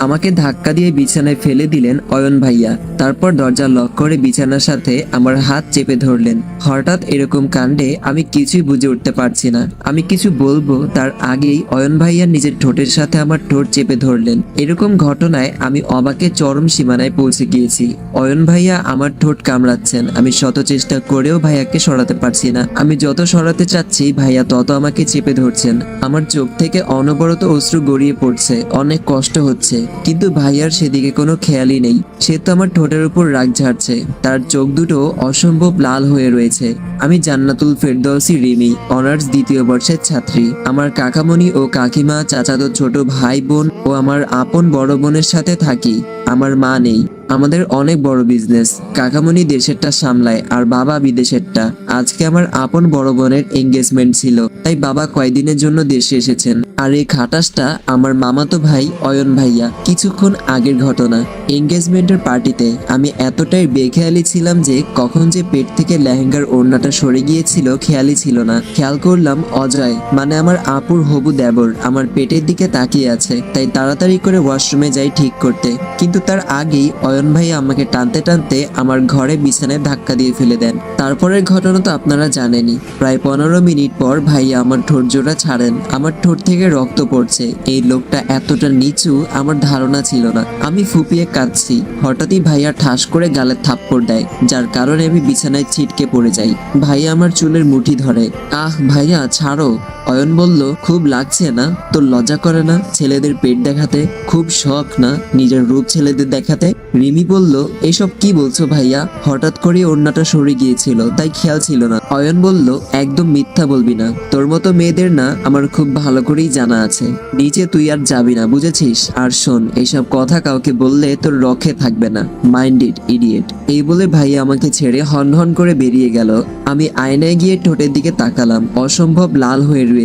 আমাকে ধাক্কা দিয়ে বিছানায় ফেলে দিলেন অয়ন ভাইয়া। তারপর দরজা লক করে বিছানার সাথে আমার হাত চেপে ধরলেন। হঠাৎ এরকম কাণ্ডে আমি কিছুই বুঝে উঠতে পারছি না। আমি কিছু বলব, তার আগেই অয়ন ভাইয়া নিজের ঠোঁটের সাথে আমার ঠোঁট চেপে ধরলেন। এরকম ঘটনায় আমি অবাকে চরম সীমানায় পৌঁছে গিয়েছি। অয়ন ভাইয়া আমার ঠোঁট কামড়াচ্ছেন। আমি শত চেষ্টা করেও ভাইয়াকে সরাতে পারছি না। আমি যত সরাতে চাচ্ছি, ভাইয়া তত আমাকে চেপে ধরছেন। আমার চোখ থেকে অনবরত অশ্রু গড়িয়ে পড়ছে। অনেক কষ্ট হচ্ছে। কিন্তু ভাইয়ার সেদিকে কোনো খেয়ালই নেই। সে তো আমার ঠোঁটের উপর রাগ ঝাড়ছে। তার চোখ দুটো অসম্ভব লাল হয়ে রয়েছে। আমি জান্নাতুল ফেরদৌসি রিমি, অনার্স দ্বিতীয় বর্ষের ছাত্রী। আমার কাকামণি ও কাকিমা, চাচাতো ছোট ভাই বোন ও আমার আপন বড় বোনের সাথে থাকি। আমার মা নেই। আমাদের অনেক বড় বিজনেস কাকামণি দেশেরটা সামলায় আর বাবা বিদেশেরটা। আজকে আমার আপন বড় বোনের এঙ্গেজমেন্ট ছিল, তাই বাবা কয়দিনের জন্য দেশে এসেছেন। আর এই খাটাসটা আমার মামাতো ভাই অয়ন ভাইয়া। কিছুক্ষণ আগের ঘটনা। এঙ্গেজমেন্টের পার্টিতে আমি এতটাই বেখেয়ালি ছিলাম যে কখন যে পেট থেকে লেহেঙ্গার ওড়নাটা সরে গিয়েছিল খেয়ালই ছিল না। খেয়াল করলাম অজয় মানে আমার আপুর হবু দেবর, আমার পেটের দিকে তাকিয়ে আছে, তাই তাড়াতাড়ি করে ওয়াশরুমে যাই ঠিক করতে। কিন্তু তার আগেই অয়ন ভাই আমাকে টানতে টানতে আমার ঘরে বিছানায় ধাক্কা দিয়ে ফেলে দেন। তারপরের ঘটনা তো আপনারা জানেনই। প্রায় পনেরো মিনিট পর ভাইয়া আমার ঠোঁট জোড়া ছাড়েন। আমার ঠোঁট থেকে রক্ত পড়ছে। এই লোকটা এতটা নিচু, আমার ধারণা ছিল না। আমি ফুপিয়ে কাঁদছি। হঠাৎই ভাইয়া ঠাস করে গালে থাপ্পড় দেয়, যার কারণে আমি বিছানায় ছিটকে পড়ে যাই। ভাইয়া আমার চুলের মুঠি ধরে। আহ ভাইয়া, ছাড়ো। অয়ন বলল, খুব লাগছে না, তোর লজ্জা করে না ছেলেদের পেট দেখাতে? খুব শখ না নিজের রূপ ছেলেদের দেখাতে? রিমি বলল, এসব কি বলছো ভাইয়া? হঠাৎ করে ওড়নাটা সরে গিয়েছিল, তাই খেয়াল ছিল না। অয়ন বলল, একদম মিথ্যা বলবি না। তোর মতো মেয়েদের না আমার খুব ভালো করেই জানা আছে। নিচে তুই আর যাবি না, বুঝেছিস? আর শোন এইসব কথা কাউকে বললে তোর রক্ষে থাকবে না। Minded idiot. এই বলে ভাইয়া আমাকে ছেড়ে হন হন করে বেরিয়ে গেল। আমি আয়নায় গিয়ে ঠোঁটের দিকে তাকালাম। অসম্ভব লাল হয়ে রয়েছে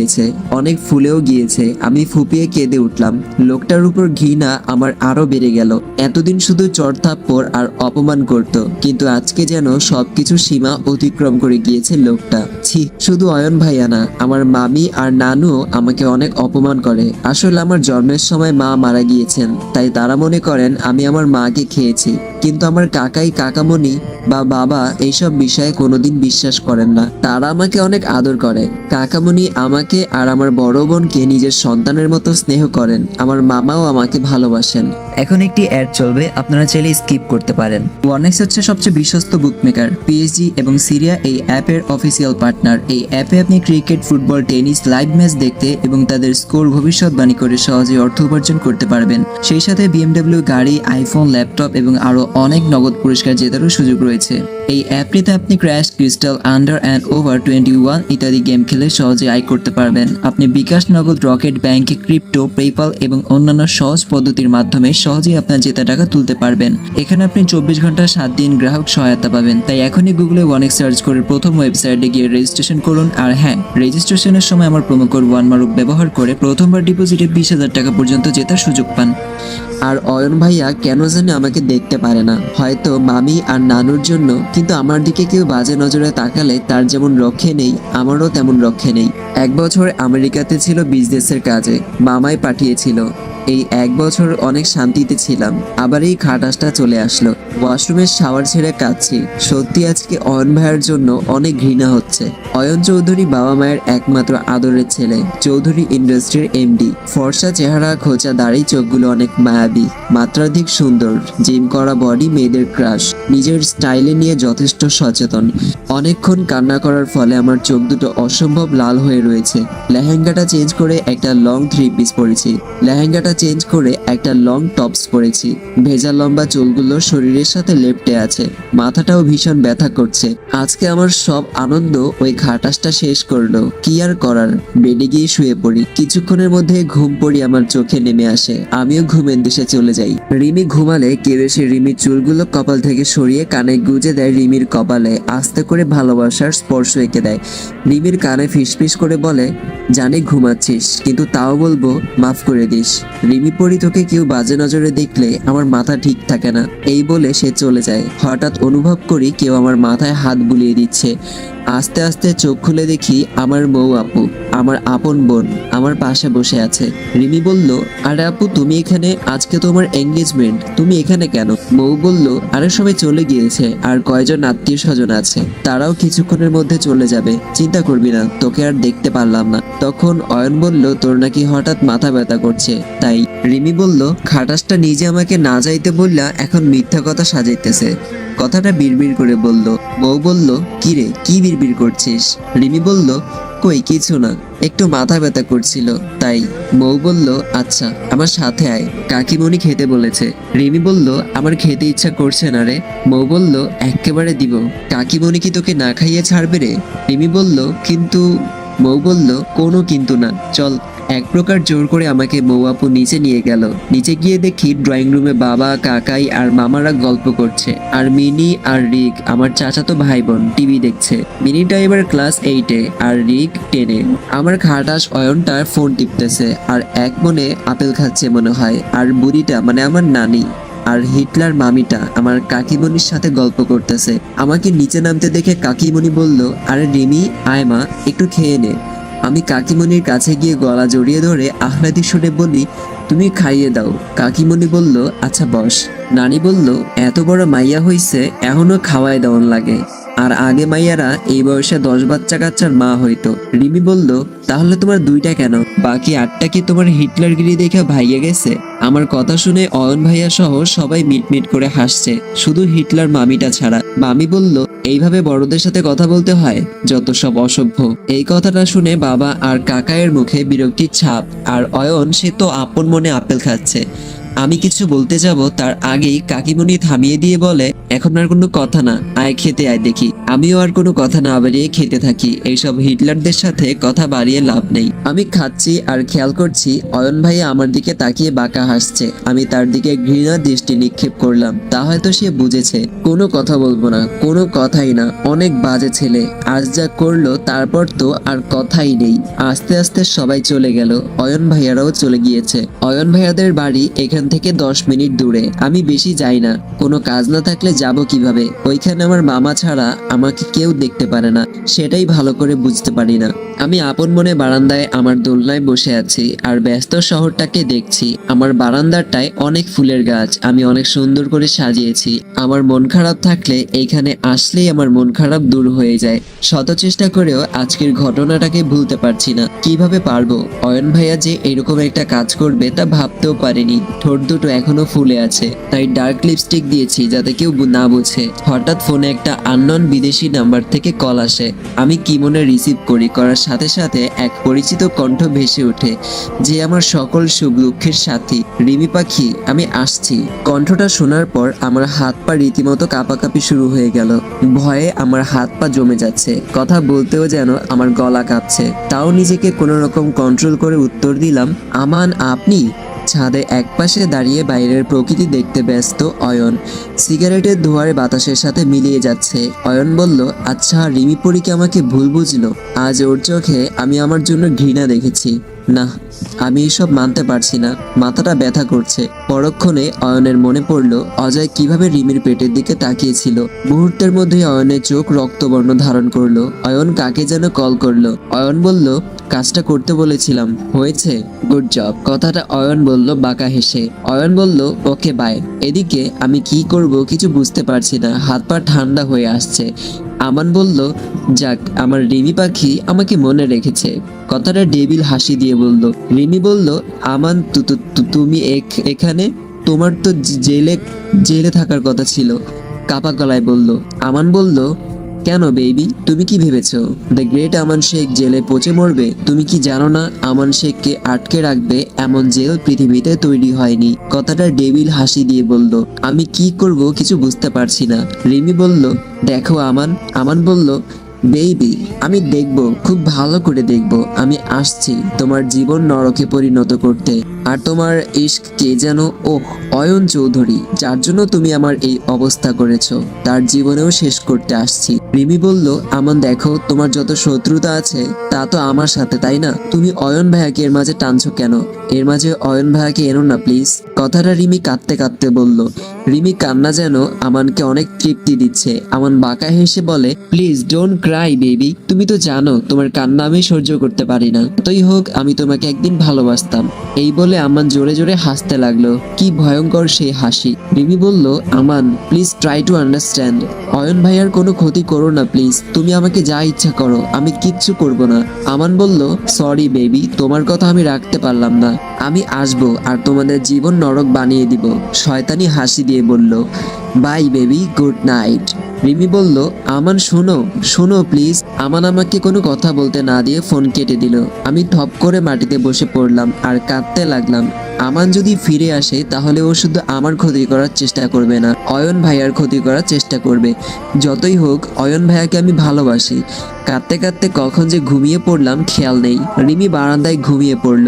অনেক ফুলেও গিয়েছে। আমি ফুপিয়ে কেঁদে উঠলাম। লোকটার উপর ঘৃণা আমার আরও বেড়ে গেল। এতদিন শুধু চড়থাপ্পড় আর অপমান করত, কিন্তু আজকে যেন সবকিছু সীমা অতিক্রম করে গিয়েছে লোকটা। ছি, শুধু অয়ন ভাইয়া না, আমার মামি আর নানুও আমাকে অনেক অপমান করে। আসলে আমার জন্মের সময় মা মারা গিয়েছেন, তাই তারা মনে করেন আমি আমার মাকে খেয়েছি। কিন্তু আমার কাকাই কাকামণি বা বাবা এইসব বিষয়ে কোনোদিন বিশ্বাস করেন না। তারা আমাকে অনেক আদর করে। কাকামণি আমাকে আর আমার বড় বোনকে নিজের সন্তানের মতো স্নেহ করেন। আমার মামাও আমাকে ভালোবাসেন। এখন একটি অ্যাড চলবে আপনারা চাইলে স্কিপ করতে পারেন। ওয়ানেক্স হচ্ছে সবচেয়ে বিশ্বস্ত বুকমেকার পিএসজি এবং সিরিয়া এই অ্যাপের অফিসিয়াল পার্টনার এই অ্যাপে আপনি cricket football tennis live match দেখতে এবং তাদের স্কোর ভবিষ্যৎবাণী করে সহজে অর্থ উপার্জন করতে পারবেন। সেই সাথে বিএমডব্লিউ গাড়ি আইফোন ল্যাপটপ এবং আরও অনেক নগদ পুরস্কার জেতারও সুযোগ রয়েছে। এই অ্যাপটিতে আপনি crash crystal under and over twenty one ইত্যাদি গেম খেলে সহজে আয় করতে পারবেন। আপনি বিকাশ নগদ রকেট ব্যাংকে ক্রিপ্টো পেপাল এবং অন্যান্য সহজ পদ্ধতির মাধ্যমে সহজেই আপনার জেতা টাকা তুলতে পারবেন। এখানে আপনি চব্বিশ ঘণ্টা সাত দিন গ্রাহক সহায়তা পাবেন। তাই এখনই গুগলে ওয়ানেক সার্চ করে প্রথম ওয়েবসাইটে গিয়ে রেজিস্ট্রেশন করুন। আর হ্যাঁ রেজিস্ট্রেশনের সময় আমার প্রোমো কোড ওয়ান মারুক ব্যবহার করে প্রথমবার ডিপোজিটে বিশ হাজার টাকা পর্যন্ত জেতার সুযোগ পান। আর অয়ন ভাইয়া কেন জানি আমাকে দেখতে পারে না। হয়তো মামি আর নানুর জন্য, কিন্তু আমার দিকে কেউ বাজে নজরে তাকালে তার যেমন রক্ষে নেই, আমারও তেমন রক্ষে নেই। এক বছর আমেরিকাতে ছিল বিজনেসের কাজে, মামাই পাঠিয়েছিল। এই এক বছর অনেক শান্তিতে ছিলাম। আবার এই খাটাসটা চলে আসলো। ওয়াশরুমের শাওয়ার ছেড়ে কাঁদছি। সত্যি আজকে অয়ন ভাইয়ের জন্য অনেক ঘৃণা হচ্ছে। অয়ন চৌধুরী বাবা মায়ের একমাত্র আদরের ছেলে। চৌধুরী ইন্ডাস্ট্রির এমডি। ফর্সা চেহারা, খোঁচা দাড়ি, চোখগুলো অনেক মায়াবী। মাত্রাধিক সুন্দর। জিম করা বডি মেয়েদের ক্রাশ। নিজের স্টাইলে নিয়ে যথেষ্ট সচেতন। অনেকক্ষণ কান্না করার ফলে আমার চোখ দুটো অসম্ভব লাল হয়ে রয়েছে। লেহেঙ্গাটা চেঞ্জ করে একটা লং থ্রি পিস পরেছি। লেহেঙ্গাটা চেঞ্জ করে একটা লং টপস পরেছি। ভেজা লম্বা চুলগুলো শরীরের সাথে লেপটে আছে। মাথাটাও ভীষণ ব্যথা করছে। আজকে আমার সব আনন্দ ওই খাটাসটা শেষ করল। কি আর করার? বেডে গিয়ে শুয়ে পড়ি। কিছুক্ষণের মধ্যে ঘুম পড়ি আমার চোখে নেমে আসে। আমিও ঘুমের দেশে চলে যাই। রিমি ঘুমালে কেউ এসে রিমির চুলগুলো কপাল থেকে সরিয়ে কানে গুজে দেয় রিমির কপালে। আস্তে করে ভালোবাসার স্পর্শ এঁকে দেয়। রিমির কানে ফিসফিস করে বলে, জানি ঘুমাচ্ছিস, কিন্তু তাও বলব, মাফ করে দিস। রিমি পরি তোকে কেউ বাজে নজরে দেখলে আমার মাথা ঠিক থাকে না। এই বলে সে চলে যায়। হঠাৎ অনুভব করি কেউ আমার মাথায় হাত বুলিয়ে দিচ্ছে। আস্তে আস্তে চোখ খুলে দেখি আমার বউ আপু। আমার আপন বোন আমার পাশে বসে আছে। রিমি বলল, আরে আপু, তুমি এখানে? আজকে তোমার এঙ্গেজমেন্ট তুমি এখানে কেন? মৌ বলল, আরে সবাই চলে গিয়েছে, আর কয়জন আত্মীয় স্বজন আছে, তারাও কিছুক্ষণের মধ্যে চলে যাবে, চিন্তা করবি না, তোকে আর দেখতে পারলাম না। তখন অয়ন বলল, তোর নাকি হঠাৎ মাথা ব্যথা করছে। তাই রিমি বলল, খাটাসটা নিজে আমাকে না যাইতে বললা, এখন মিথ্যা কথা সাজাইতেছে। কথাটা বিড়বিড় করে বলল। বউ বলল কি রে কি বিড়বিড় করছিস? রিমি বলল কই, কিছু না। একটু মাথা ব্যথা করছিল, তাই মৌ বলল আচ্ছা আমার সাথে আয়। কাকিমণি খেতে বলেছে। রিমি বলল, আমার খেতে ইচ্ছা করছে না রে। মৌ বলল একেবারে দিব। কাকিমণি কি তোকে না খাইয়ে ছাড়বে রে? রিমি বলল, কিন্তু মৌ বলল, কোনো কিন্তু না। চল এক প্রকার জোর করে আমাকে আপু নিচে নিয়ে গেল। নিচে গিয়ে দেখি ড্রয়িং রুমে বাবা, কাকাই আর মামারা গল্প করছে। আর মিনি আর রিক, আমার চাচাতো ভাই বোন টিভি দেখছে। মিনিটা এবার ক্লাস এইটে আর রিক টেনে আমার খাটাস অয়নটার ফোন টিপতেছে। আর এক মনে আপেল খাচ্ছে মনে হয়। আর বুড়িটা মানে আমার নানি। আর হিটলার মামিটা, আমার কাকিমণির সাথে গল্প করতেছে। আমাকে নিচে নামতে দেখে কাকিমণি বলল, আরে রিমি, আয় মা, একটু খেয়ে নে। আমি কাকিমণির কাছে গিয়ে গলা জড়িয়ে ধরে আহ্লাদি শুনে বলি, তুমি খাইয়ে দাও। কাকিমণি বলল আচ্ছা বস। নানি বলল, এত বড় মাইয়া হইছে, এখনও খাওয়ায় দেওয়ান লাগে। আর আগে মাইয়ারা এই বয়সে দশ বাচ্চা কাচ্চার মা হইতো। রিমি বলল, তাহলে তোমার দুইটা কেন? বাকি আটটা কি তোমার হিটলারগিরি দেখে ভাইয়ে গেছে? আমার কথা শুনে অয়ন ভাইয়া সহ সবাই মিটমিট করে হাসছে। শুধু হিটলার মামিটা ছাড়া। মামি বলল, এইভাবে বড়দের সাথে কথা বলতে হয়, যত সব অসভ্য। এই কথাটা শুনে বাবা আর কাকায়ের মুখে বিরক্তির ছাপ, আর অয়ন সে তো আপন মনে আপেল খাচ্ছে। আমি কিছু বলতে যাব, তার আগেই কাকিমণি থামিয়ে দিয়ে বলে, এখন আর কোনো কথা না, আয় খেতে আয় দেখি। আমিও আর কোনো কথা না বাড়িয়ে খেতে থাকি। এইসব হিটলারদের সাথে কথা বাড়িয়ে লাভ নেই। আমি খাচ্ছি আর খেয়াল করছি, অয়ন ভাই আমার দিকে তাকিয়ে বাঁকা হাসছে। আমি তার দিকে ঘৃণা দৃষ্টি নিক্ষেপ করলাম। তা হয়তো সে বুঝেছে। কোনো কথা বলব না, কোনো কথাই না, অনেক বাজে ছেলে। আজ যা করল, তারপর তো আর কথাই নেই। আস্তে আস্তে সবাই চলে গেল। অয়ন ভাইয়ারাও চলে গিয়েছে। অয়ন ভাইয়াদের বাড়ি এখান থেকে দশ মিনিট দূরে। আমি বেশি যাই না। কোনো কাজ না থাকলে যাব কীভাবে? ওইখানে আমার মামা ছাড়া আমাকে কেউ দেখতে পারে না। সেটাই ভালো করে বুঝতে পারি না। আমি আপন মনে বারান্দায় আমার দোলনায় বসে আছি আর ব্যস্ত শহরটাকে দেখছি। আমার বারান্দাটায় অনেক ফুলের গাছ। আমি অনেক সুন্দর করে সাজিয়েছি। আমার মন খারাপ থাকলে এখানে আসলেই আমার মন খারাপ দূর হয়ে যায়। শত চেষ্টা করেও আজকের ঘটনাটাকে ভুলতে পারছি না। কীভাবে পারব? অয়ন ভাইয়া যে এরকম একটা কাজ করবে তা ভাবতেও পারিনি। ঠোঁট দুটো এখনও ফুলে আছে, তাই ডার্ক লিপস্টিক দিয়েছি যাতে কেউ না বোঝে। হঠাৎ ফোনে একটা আননন বিদেশি নাম্বার থেকে কল আসে। আমি কি মনে রিসিভ করি, করার সাথে সাথে এক পরিচিত কণ্ঠ ভেসে ওঠে, যে আমার সকল সুখ দুঃখের সাথী। রিমি পাখি, আমি আসছি। কণ্ঠটা শোনার পর আমার হাত পা রীতিমতো কাঁপাকাঁপি শুরু হয়ে গেল। ভয়ে আমার হাত পা জমে যাচ্ছে। কথা বলতেও যেন আমার গলা কাঁপছে। তাও নিজেকে কোনো রকম কন্ট্রোল করে উত্তর দিলাম, আমান, আপনি? ছাদে একপাশে দাঁড়িয়ে বাইরের প্রকৃতি দেখতে ব্যস্ত অয়ন। সিগারেটের ধোঁয়ার বাতাসের সাথে মিলিয়ে যাচ্ছে। অয়ন বলল আচ্ছা রিমি পরীকে আমাকে ভুল বুঝলো? আজ ওর চোখে আমি আমার জন্য ঘৃণা দেখেছি। না, আমি এসব মানতে পারছি না। মাথাটা ব্যথা করছে। পরক্ষণে অয়নের মনে পড়ল, অজয় কীভাবে রিমির পেটের দিকে তাকিয়েছিল। মুহূর্তের মধ্যেই অয়নের চোখ রক্তবর্ণ ধারণ করল। অয়ন কাকে যেন কল করল। অয়ন বলল, কাজটা করতে বলেছিলাম। হয়েছে। Good job. কথাটা অয়ন বলল বাঁকা হেসে। অয়ন বলল, ওকে, বাই। এদিকে আমি কি করব কিছু বুঝতে পারছি না। হাত পা ঠান্ডা হয়ে আসছে। আমান বলল, যাক, আমার রিমি পাখি আমাকে মনে রেখেছে। কথাটা ডেবিল হাসি দিয়ে বলল। রিমি বলল, আমান তুমি এখানে? তোমার তো জেলে জেলে থাকার কথা ছিল। কাপা গলায় বলল, আমান বলল কেন বেবি তুমি কি ভেবেছো? দ্য গ্রেট আমান শেখ জেলে পচে মরবে? তুমি কি জানো না, আমান শেখকে আটকে রাখবে এমন জেল পৃথিবীতে তৈরি হয়নি? কথাটা ডেভিল হাসি দিয়ে বলল, আমি কি করব কিছু বুঝতে পারছি না। রিমি বলল, দেখো আমান। আমান বলল বেবি আমি দেখব, খুব ভালো করে দেখব। আমি আসছি তোমার জীবন নরকে পরিণত করতে। আর তোমার ইস্ক কে যেন ও অয়ন চৌধুরী, যার জন্য তুমি আমার এই অবস্থা করেছ, তার জীবনেও শেষ করতে আসছি। রিমি বলল, আমান, দেখো, তোমার যত শত্রুতা আছে, তা তো আমার সাথে, তাই না? তুমি অয়ন ভাইয়াকে এর মাঝে টানছো কেন? এর মাঝে অয়ন ভাইয়াকে এনো না, প্লিজ। কথাটা রিমি কাঁদতে কাঁদতে বলল। রিমি কান্না যেন আমানকে অনেক তৃপ্তি দিচ্ছে। আমান বাঁকা হেসে বলে, প্লিজ ডোন্ট ক্রাই বেবি তুমি তো জানো, তোমার কান্না আমি সহ্য করতে পারি না। যতই হোক, আমি তোমাকে একদিন ভালোবাসতাম। এই বলে আমান জোরে জোরে হাসতে লাগল। কি ভয়ঙ্কর সেই হাসি। বেবি বলল, Aman please try to understand Ayan ভাইয়ার কোনো ক্ষতি করো না প্লিজ তুমি আমাকে যা ইচ্ছা করো, আমি কিচ্ছু করব না। আমান বলল সরি বেবি তোমার কথা আমি রাখতে পারলাম না। আমি আসব আর তোমাদের জীবন নরক বানিয়ে দিব। শয়তানি হাসি দিয়ে বলল bye baby good night Rimi বলল, আমান, শোনো শোনো, প্লিজ। আমান আমাকে কোনো কথা বলতে না দিয়ে ফোন কেটে দিল। আমি ঠপ করে মাটিতে বসে পড়লাম আর কাঁদতে লাগলাম। আমান যদি ফিরে আসে, তাহলে ও শুধু আমার ক্ষতি করার চেষ্টা করবে না, অয়ন ভাইয়ার ক্ষতি করার চেষ্টা করবে। যতই হোক, অয়ন ভাইয়াকে আমি ভালোবাসি। কাঁদতে কাঁদতে কখন যে ঘুমিয়ে পড়লাম, খেয়াল নেই। রিমি বারান্দায় ঘুমিয়ে পড়ল।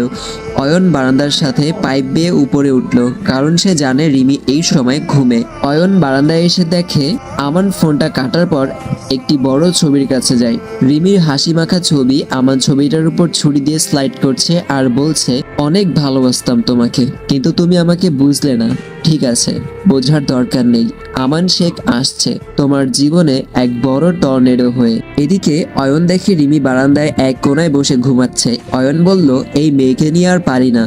অয়ন বারান্দার সাথে পাইপ বেয়ে উপরে উঠল। কারণ সে জানে রিমি এই সময় ঘুমে। অয়ন বারান্দায় এসে দেখে, আমান ফোনটা কাটার পর একটি বড় ছবির কাছে যায়। রিমির হাসি মাখা ছবি আমান ছবিটার উপর ছুরি দিয়ে স্লাইড করছে আর বলছে, অনেক ভালোবাসতাম তোমাকে, কিন্তু তুমি আমাকে বুঝলে না। ঠিক আছে, বোঝার দরকার নেই। আমান শেখ আসছে তোমার জীবনে এক বড় টর্নেডো হয়ে। এদিকে অয়ন দেখে রিমি বারান্দায় এক কোনায় বসে ঘুমাচ্ছে। অয়ন বলল, এই মেয়েকে নিয়ে আর পারি না।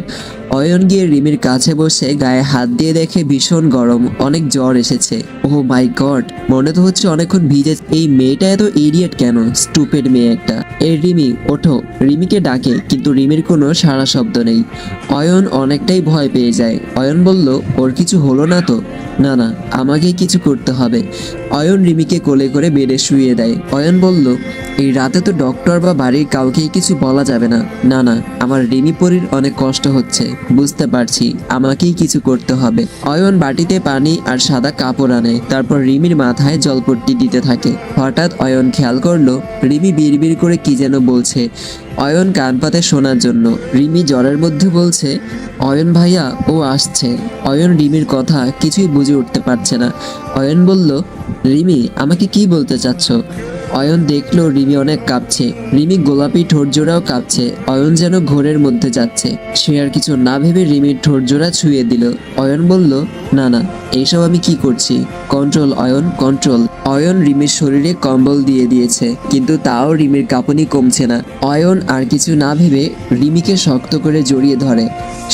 অয়ন গিয়ে রিমির কাছে বসে গায়ে হাত দিয়ে দেখে ভীষণ গরম, অনেক জ্বর এসেছে। ও মাই গড মনে তো হচ্ছে অনেকক্ষণ ভিজে। এই মেয়েটা এত ইডিয়েট কেন স্টুপেড মেয়ে একটা? এই রিমি, ওঠো। রিমিকে ডাকে, কিন্তু রিমির কোনো সারা শব্দ নেই। অয়ন অনেকটাই ভয় পেয়ে যায়। অয়ন বলল, ওর কিছু হলো না তো? না না, আমাকে কিছু করতে হবে। অয়ন রিমিকে কোলে করে বেডে শুইয়ে দেয়। অয়ন বলল, এই রাতে তো ডক্টর বা বাড়ির কাউকেই কিছু বলা যাবে না। না না, আমার রিমি পরির অনেক কষ্ট হচ্ছে। বুঝতে পারছি, আমাকেই কিছু করতে হবে। অয়ন বাটিতে পানি আর সাদা কাপড় আনে। তারপর রিমির মাথায় জলপট্টি দিতে থাকে। হঠাৎ অয়ন খেয়াল করল, রিমি বিড়বিড় করে কি যেন বলছে। অয়ন কান পাতে শোনার জন্য। রিমি জ্বরের মধ্যে বলছে, অয়ন ভাইয়া, ও আসছে। অয়ন রিমির কথা কিছুই বুঝে উঠতে পারছে না। অয়ন বলল, রিমি, আমাকে কি বলতে চাচ্ছ? অয়ন দেখল রিমি অনেক কাঁপছে। রিমি গোলাপি ঠোঁট জোড়াও কাঁপছে। অয়ন যেন ঘোরের মধ্যে যাচ্ছে। সে আর কিছু না ভেবে রিমির ঠোঁট জোড়া ছুঁয়ে দিল। অয়ন বলল, না না, এইসব আমি কি করছি? Control, Ayan control. অয়ন রিমির শরীরে কম্বল দিয়ে দিয়েছে, কিন্তু তাও রিমির কাঁপুনি কমছে না। অয়ন আর কিছু না ভেবে রিমিকে শক্ত করে জড়িয়ে ধরে।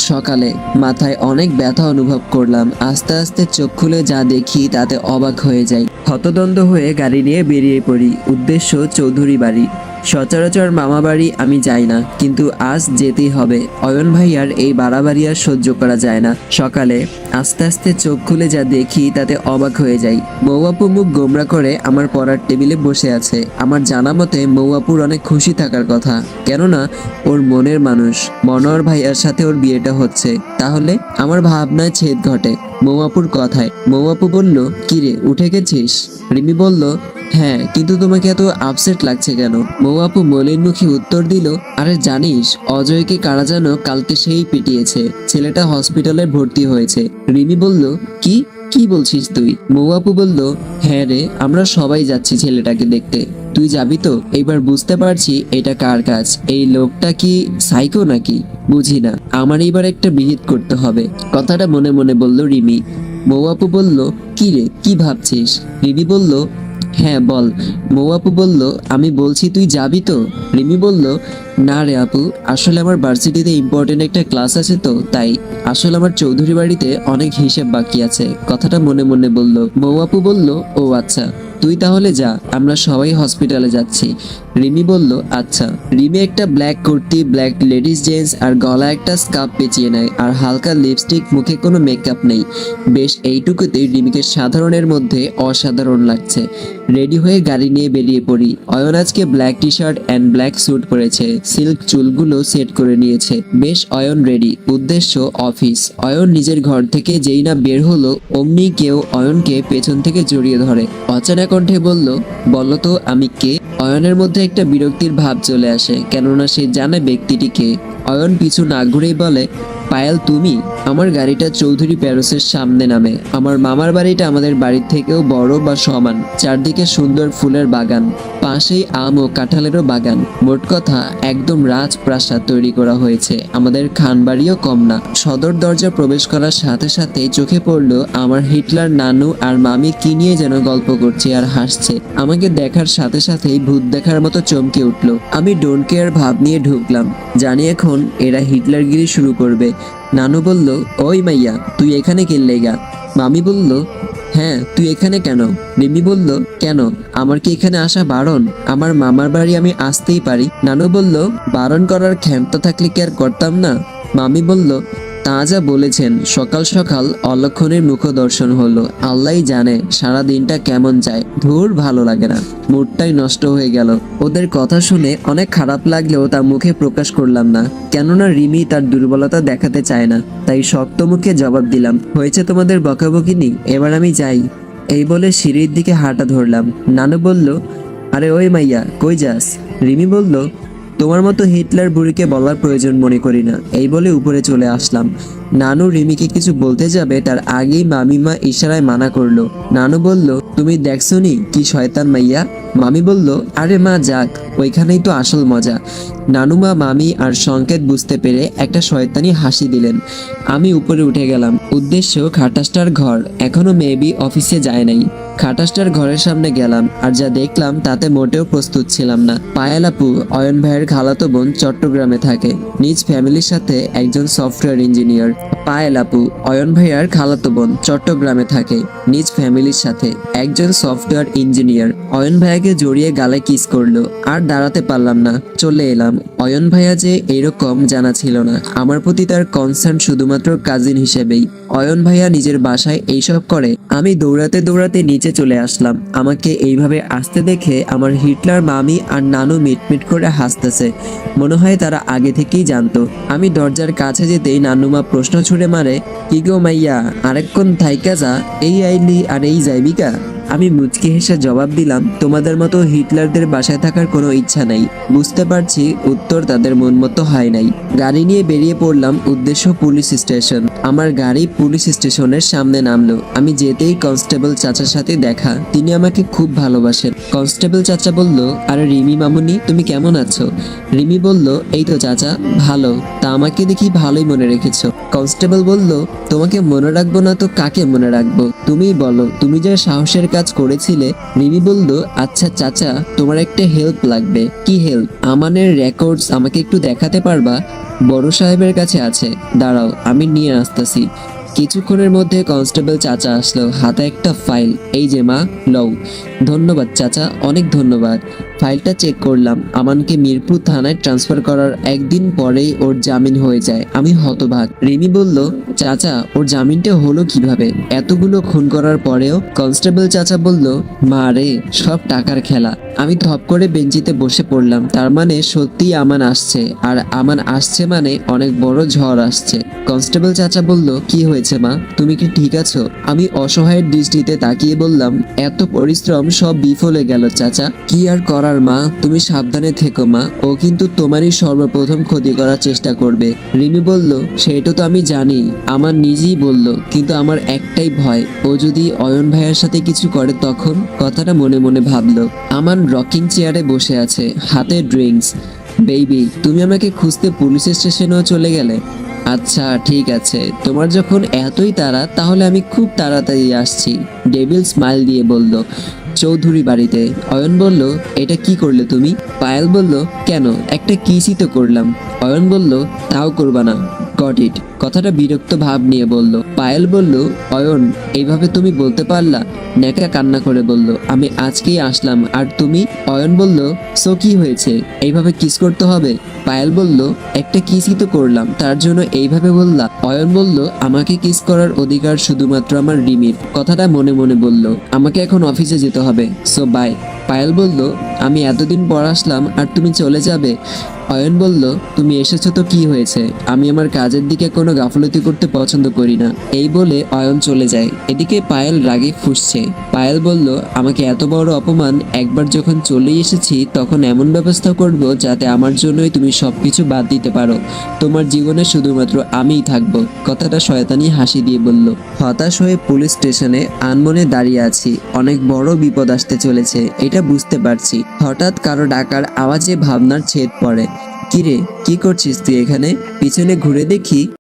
সকালে মাথায় অনেক ব্যথা অনুভব করলাম। আস্তে আস্তে চোখ খুলে যা দেখি তাতে অবাক হয়ে যাই। হতদন্ত হয়ে গাড়ি নিয়ে বেরিয়ে পড়ি। উদ্দেশ্য চৌধুরী বাড়ি। সচরাচর মামা বাড়ি আমি যাই না, কিন্তু আজ যেতেই হবে। অয়ন ভাইয়ার এই বাড়াবাড়ি আর সহ্য করা যায় না। সকালে আস্তে আস্তে চোখ খুলে যা দেখি তাতে অবাক হয়ে যাই। মৌয়াপু মুখ গোমরা করে আমার পড়ার টেবিলে বসে আছে। আমার জানা মতে মৌয়াপুর অনেক খুশি থাকার কথা। কেননা, ওর মনের মানুষ। মনোয়ার ভাইয়ার সাথে ওর বিয়েটা হচ্ছে। তাহলে আমার ভাবনায় ছেদ ঘটে। মৌয়াপুর কথায়। মৌয়াপু বলল, কিরে, উঠে গেছিস? রিমি বলল হ্যাঁ কিন্তু তোমাকে এত আপসেট লাগছে কেন? মৌয়াপু মলিন মুখে উত্তর দিল, আরে জানিস, অজয়কে কারা যেন কালকে সেই পিটিয়েছে। ছেলেটা হসপিটালে ভর্তি হয়েছে। রিমি বলল, কি? কি বলছিস তুই? মৌয়াপু বলল হ্যাঁ রে, আমরা সবাই যাচ্ছি ছেলেটাকে দেখতে। তুই যাবি তো? এবার বুঝতে পারছি এটা কার কাজ। এই লোকটা কি সাইকো নাকি? বুঝি না। আমার এবার একটা বিহিত করতে হবে। কথাটা মনে মনে বলল রিমি। মৌয়াপু বলল, কি রে, কি ভাবছিস? রিমি বলল হ্যাঁ বল। মৌয়াপু বলল, আমি বলছি তুই যাবি তো? রিমি বলল, না রে আপু, আসলে আমার ভার্সিটিতে ইম্পর্টেন্ট একটা ক্লাস আছে তো, তাই। আসলে আমার চৌধুরী বাড়িতে অনেক হিসেব বাকি আছে। কথাটা মনে মনে বলল। মৌয়াপু বলল, ও আচ্ছা। তুই তাহলে যা, আমরা সবাই হসপিটালে যাচ্ছি। রিমি বলল আচ্ছা। রিমি একটা black kurti black ladies jeans আর গলা একটা স্কার্ফ পেঁচিয়ে নেয় আর হালকা লিপস্টিক মুখে কোনো মেকআপ নেই। বেশ এইটুকুতেই রিমিকে সাধারণের মধ্যে অসাধারণ লাগছে। রেডি হয়ে গাড়ি নিয়ে বেরিয়ে পড়ি। অয়ন আজকে black T shirt and black suit পরেছে। সিল্ক চুলগুলো সেট করে নিয়েছে। বেশ অয়ন রেডি উদ্দেশ্য অফিস অয়ন নিজের ঘর থেকে যেই না বের হলো, অমনি কেউ অয়নকে পেছন থেকে জড়িয়ে ধরে। অচানা কণ্ঠে বলল, বলো তো, আমি কে? অয়নের মধ্যে একটা বিরক্তির ভাব চলে আসে, কেননা সে জানে ব্যক্তিটি কে। অয়ন পিছু না ঘুরেই বলে, পায়েল, তুমি? আমার গাড়িটা চৌধুরী প্যারোসের সামনে নামে। আমার মামার বাড়িটা আমাদের বাড়ির থেকেও বড় বা সমান, চারদিকে সুন্দর ফুলের বাগান, পাশেই আম ও কাঁঠালেরও বাগান। মোট কথা, একদম রাজপ্রাসাদ তৈরি করা হয়েছে। আমাদের খানবাড়িও কম না। সদর দরজা প্রবেশ করার সাথে সাথে চোখে পড়ল আমার হিটলার নানু আর মামি কি নিয়ে যেন গল্প করছে আর হাসছে। আমাকে দেখার সাথে সাথেই ভূত দেখার মতো চমকে উঠল। আমি ডোন্ট কেয়ার ভাব নিয়ে ঢুকলাম। জানি এখন এরা হিটলারগিরি শুরু করবে। নানু বলল, ওই মাইয়া, তুই এখানে কিনলে গা মামি বলল হ্যাঁ তুই এখানে কেন? মিমি বলল, কেন? আমার কি এখানে আসা বারণ? আমার মামার বাড়ি আমি আসতেই পারি। নানু বলল, বারণ করার ক্ষমতা থাকলে কি আর করতাম না? মামি বলল তা যা বলেছেন, সকাল সকাল অলক্ষণের মুখ দর্শন হলো, আল্লাহই জানে সারা দিনটা কেমন যায়, ধুর ভালো লাগে না, মুডটাই নষ্ট হয়ে গেল। ওদের কথা শুনে অনেক খারাপ লাগলেও তা মুখে প্রকাশ করলাম না, কেননা রিমি তার দুর্বলতা দেখাতে চায় না, তাই শক্ত মুখে জবাব দিলাম, হয়েছে তোমাদের বকাবকিনি, এবার আমি যাই। এই বলে সিঁড়ির দিকে হাঁটা ধরলাম। নানু বলল, আরে ওই মাইয়া, কই যাস? রিমি বলল তোমার মতো হিটলার বুড়িকে বলার প্রয়োজন মনে করি না। এই বলে উপরে চলে আসলাম। নানু রিমিকে কিছু বলতে যাবে, তার আগেই মামিমা ইশারায় মানা করল। নানু বলল, তুমি দেখছনি কি শয়তান মাইয়া? মামি বলল, আরে মা, যাক, ওইখানেই তো আসল মজা। নানুমা মামি আর সংকেত বুঝতে পেরে একটা শয়তানি হাসি দিলেন। আমি উপরে উঠে গেলাম। উদ্দেশ্য খাটাসটার ঘর। এখনও মেবি অফিসে যায় নাই। খাটাসটার ঘরের সামনে গেলাম আর যা দেখলাম তাতে মোটেও প্রস্তুত ছিলাম না। পায়েল আপু অয়ন ভাইয়ের খালাতো বোন চট্টগ্রামে থাকে। নিজ ফ্যামিলির সাথে একজন সফটওয়্যার ইঞ্জিনিয়ার। পায়েল আপু অয়ন ভাইয়ার খালাতো বোন চট্টগ্রামে থাকে। নিজ ফ্যামিলির সাথে একজন সফটওয়্যার ইঞ্জিনিয়ার। অয়ন ভাইয়াকে জড়িয়ে গালে কিস করল, আর দাঁড়াতে পারলাম না, চলে এলাম। অয়ন ভাইয়া যে এরকম জানা ছিল না। আমার প্রতি তার কনসার্ন শুধুমাত্র কাজিন হিসেবেই। অয়ন ভাইয়া নিজের বাসায় এইসব করে, আমি দৌড়াতে দৌড়াতে নিচে চলে আসলাম। আমাকে এইভাবে আসতে দেখে আমার হিটলার মামি আর নানু মিটমিট করে হাসতেছে। মনে হয় তারা আগে থেকেই জানতো। আমি দরজার কাছে যেতেই নানুমা প্রশ্ন ছুড়ে মারে, কি গো মাইয়া, আরেকক্ষণ থাইকা যা, এই আইলি আর এই যাইবিকা আমি মুচকি হেসে জবাব দিলাম, তোমাদের মতো হিটলারদের বাসায় থাকার কোনো ইচ্ছা নাই। বুঝতে পারছি উত্তর তাদের মন মতো হয় নাই। গাড়ি নিয়ে বেরিয়ে পড়লাম উদ্দেশ্য পুলিশ স্টেশন। আমার গাড়ি পুলিশ স্টেশনের সামনে নামলো। আমি যেতেই কনস্টেবল চাচার সাথে দেখা। তিনি আমাকে খুব ভালোবাসেন। কনস্টেবল চাচা বলল, আরে রিমি মামুনি, তুমি কেমন আছো? রিমি বলল, এই তো চাচা, ভালো। তা আমাকে দেখি ভালোই মনে রেখেছো। কনস্টেবল বলল, তোমাকে মনে রাখব না তো কাকে মনে রাখব? তুমিই বলো, তুমি যে সাহসের কাজ করেছিলে? রিমি বলল আচ্ছা চাচা, তোমার একটা হেল্প লাগবে। কি হেল্প আমানের রেকর্ডস আমাকে একটু দেখাতে পারবা? বড় সাহেবের কাছে আছে। দাঁড়াও, আমি নিয়ে আসতেছি। কিছুক্ষণের মধ্যে কনস্টেবল চাচা আসলো, হাতে একটা ফাইল এই যে মা, লও। ধন্যবাদ চাচা, অনেক ধন্যবাদ। ফাইলটা চেক করলাম। আমানকে মিরপুর থানায় ট্রান্সফার করার একদিন পরেই ওর জামিন হয়ে যায়। আমি হতভাগ। রিমি বলল, চাচা, ওর জামিনটা হলো কীভাবে? এতগুলো খুন করার পরেও কনস্টেবল চাচা বলল, মা রে, সব টাকার খেলা। আমি ধপ করে বেঞ্চিতে বসে পড়লাম। তার মানে সত্যিই আমান আসছে। আর আমান আসছে মানে অনেক বড় ঝড় আসছে। কনস্টেবল চাচা বলল, কি হয়েছে মা? তুমি কি ঠিক আছো? আমি অসহায়ের দৃষ্টিতে তাকিয়ে বললাম, এত পরিশ্রম সব বিফলে গেল চাচা। কি আর করার মা, তুমি সাবধানে থেকো মা। ও কিন্তু তোমারই সর্বপ্রথম ক্ষতি করার চেষ্টা করবে। রিমি বলল, সেটা তো আমি জানি। আমার নিজেই বলল, কিন্তু আমার একটাই ভয়। ও যদি অয়ন ভাইয়ের সাথে কিছু করে তখন? কথাটা মনে মনে ভাবলো। আমার রকিং চেয়ারে বসে আছে, হাতে ড্রিঙ্কস বেবি তুমি আমাকে খুঁজতে পুলিশ স্টেশনেও চলে গেলে? আচ্ছা ঠিক আছে। তোমার যখন এতই তাড়া, তাহলে আমি খুব তাড়াতাড়ি আসছি। ডেভিল স্মাইল দিয়ে বলল চৌধুরী বাড়িতে। অয়ন বলল, এটা কি করলে তুমি? পায়েল বলল, কেন? একটা কিসি তো করলাম। অয়ন বলল, তাও করবা না। Got it. কথাটা বিরক্ত ভাব নিয়ে বলল। পায়েল বলল, অয়ন, এইভাবে তুমি বলতে পারলা? নেকা কান্না করে বলল, আমি আজকেই আসলাম, আর তুমি? অয়ন বলল, সো কি হয়েছে? এইভাবে কিস করতে হবে? পায়েল বলল, একটা কিসই তো করলাম, তার জন্য এইভাবে বললা? অয়ন বলল, আমাকে কিস করার অধিকার শুধুমাত্র আমার রিমির। কথাটা মনে মনে বলল, আমাকে এখন অফিসে যেতে হবে, সো বাই। পায়েল বলল, আমি এতদিন পর আসলাম, আর তুমি চলে যাবে? অয়ন বলল, তুমি এসেছ তো কি হয়েছে? আমি আমার কাজের দিকে কোনো গাফলতি করতে পছন্দ করি না। এই বলে অয়ন চলে যায়। এদিকে পায়েল রাগে ফুসছে। পায়েল বলল, আমাকে এত বড় অপমান, একবার যখন চলে এসেছি, তখন এমন ব্যবস্থা করব যাতে আমার জন্যই তুমি সবকিছু বাদ দিতে পারো। তোমার জীবনে শুধুমাত্র আমিই থাকব। কথাটা শয়তানি হাসি দিয়ে বলল। হতাশ হয়ে পুলিশ স্টেশনে আনমনে দাঁড়িয়ে আছি। অনেক বড় বিপদ আসতে চলেছে, এটা বুঝতে পারছি। হঠাৎ কারও ডাকার আওয়াজে ভাবনার ছেদ পড়ে। কিরে, কি করছিস তুই এখানে? পিছনে ঘুরে দেখি?